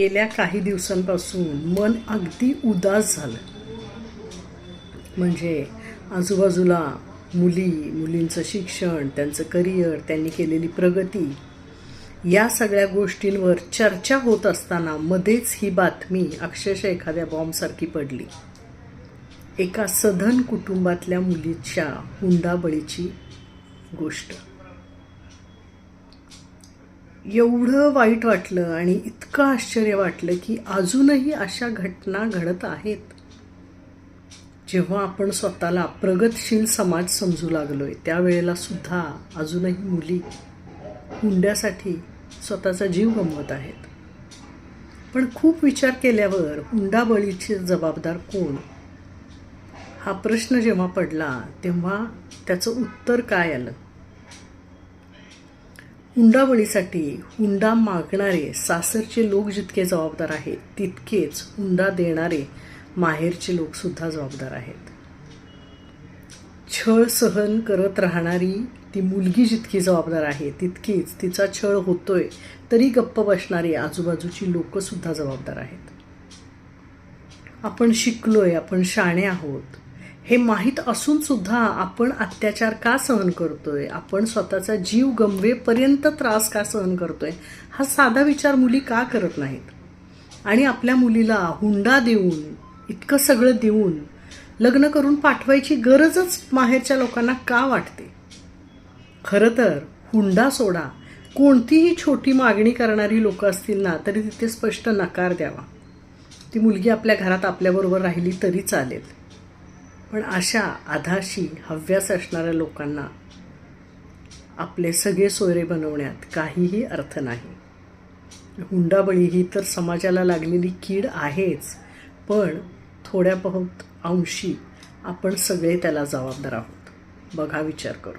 गेल्या काही दिवसांपासून मन अगदी उदास झालं. म्हणजे आजूबाजूला मुली मुलींचं शिक्षण त्यांचं करिअर त्यांनी केलेली प्रगती या सगळ्या गोष्टींवर चर्चा होत असताना मध्येच ही बातमी अक्षरशः एखाद्या बॉम्बसारखी पडली. एका सधन कुटुंबातल्या मुलीच्या हुंडाबळीची गोष्ट. एवढं वाईट वाटलं आणि इतकं आश्चर्य वाटलं की अजूनही अशा घटना घडत आहेत. जेव्हा आपण स्वतःला प्रगतशील समाज समजू लागलो आहे त्यावेळेला सुद्धा अजूनही मुली हुंड्यासाठी स्वतःचा जीव गमवत आहेत. पण खूप विचार केल्यावर हुंडाबळीचे जबाबदार कोण? हा प्रश्न जेव्हा पडला तेव्हा त्याचं उत्तर काय आलं? हुंडाबळीसाठी हुंडा मागणारे सासरचे लोक जितके जबाबदार आहेत तितकेच हुंडा देणारे माहेरचे लोकसुद्धा जबाबदार आहेत. छळ सहन करत राहणारी ती मुलगी जितकी जबाबदार आहे तितकीच तिचा छळ होतोय तरी गप्प बसणारी आजूबाजूची लोकसुद्धा जबाबदार आहेत. आपण शिकलोय आपण शाणे आहोत हे माहीत असून सुद्धा आपण अत्याचार का सहन करतोय? आपण स्वतःचा जीव गमवेपर्यंत त्रास का सहन करतोय? हा साधा विचार मुली का करत नाहीत? आणि आपल्या मुलीला हुंडा देऊन इतकं सगळं देऊन लग्न करून पाठवायची गरजच माहेरच्या लोकांना का वाटते? खरं तर हुंडा सोडा. कोणतीही छोटी मागणी करणारी लोक असतील ना तरी तिथे स्पष्ट नकार द्यावा. ती मुलगी आपल्या घरात आपल्याबरोबर राहिली तरी चालेल. पण अशा आधाशी हव्यास असणाऱ्या लोकांना आपले सगळे सोयरे बनवण्यात काहीही अर्थ नाही. हुंडाबळी ही तर समाजाला लागलेली कीड आहेच पण थोड्या बहुत अंशी आपण सगळे त्याला जबाबदार आहोत. बघा विचार करू